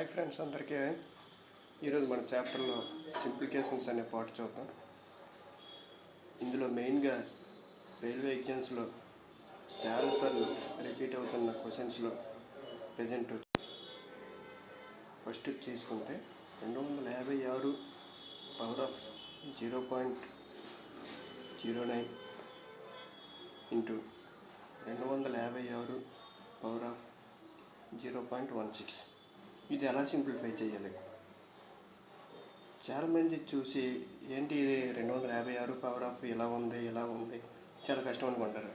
Hi friends అందరికీ. ఈరోజు మన చాప్టర్లో సింప్లికేషన్స్ అనే పాట చూద్దాం. ఇందులో మెయిన్గా రైల్వే ఎగ్జామ్స్లో చాలాసార్లు రిపీట్ అవుతున్న క్వశ్చన్స్లో ప్రజెంట్ ఫస్ట్ చేసుకుంటే రెండు వందల యాభై ఆరు power of zero point zero nine into రెండు వందల యాభై ఆరు power of zero point one six. ఇది ఎలా సింప్లిఫై చేయాలి? చాలామంది చూసి ఏంటి ఇది రెండు వందల యాభై ఆరు పవర్ ఆఫ్ ఇలా ఉంది ఇలా ఉంది. చాలా కష్టం అనుకుంటారు.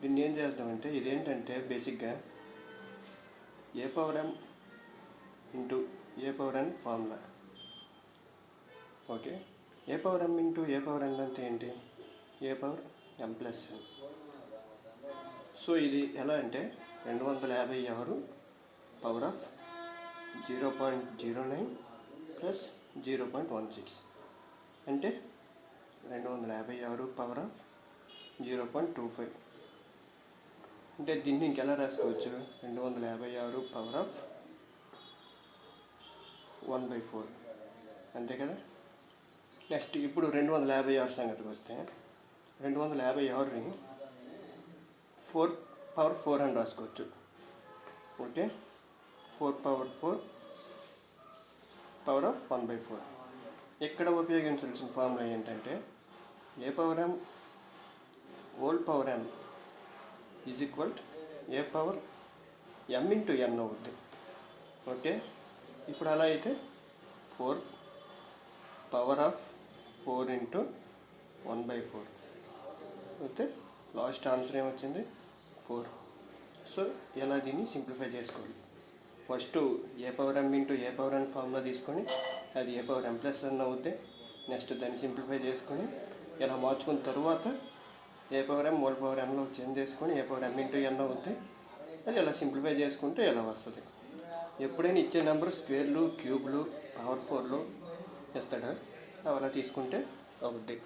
దీన్ని ఏం చేద్దామంటే ఇదేంటంటే బేసిక్గా A power M into A power N formula okay A power M into A power N అంటే ఏంటి? A power M plus N so ఇది ఎలా అంటే రెండు వందల యాభై ఆరు power of zero point zero nine plus zero point one six అంటే రెండు వందల యాభై ఆరు power of zero point two five అంటే దీన్ని ఇంకెలా రాసుకోవచ్చు? రెండు వందల యాభై ఆరు power of one by four అంతే కదా? నెక్స్ట్ ఇప్పుడు రెండు వందల యాభై ఆరు సంగతికి వస్తే రెండు వందల యాభై ఆరుని ఫోర్ పవర్ ఫోర్ అని రాసుకోవచ్చు. Okay? Four power four power of one by four. ఇక్కడ ఉపయోగించాల్సిన ఫార్ములా ఏంటంటే A power M whole power N is equal A power M into N అవుద్ది. ఓకే? ఇప్పుడు అలా అయితే four power of four into one by four. అయితే last answer ఏమొచ్చింది? Four. So ఎలా దీన్ని సింప్లిఫై చేసుకోవాలి? First A power M into A power N formula తీసుకొని అది ఏ పవర్ ఎం ప్లస్ ఎన్ అవుద్ది. నెక్స్ట్ దాన్ని సింప్లిఫై చేసుకొని ఇలా మార్చుకున్న తర్వాత A power M whole power ఎన్లో change చేసుకొని A power M into N అవుద్ది. అది ఇలా సింప్లిఫై చేసుకుంటే ఇలా వస్తుంది. ఎప్పుడైనా ఇచ్చే నెంబర్ స్క్వేర్లు క్యూబ్లు పవర్ ఫోర్లు ఇస్తాడు. అవి అలా తీసుకుంటే అవుద్ది.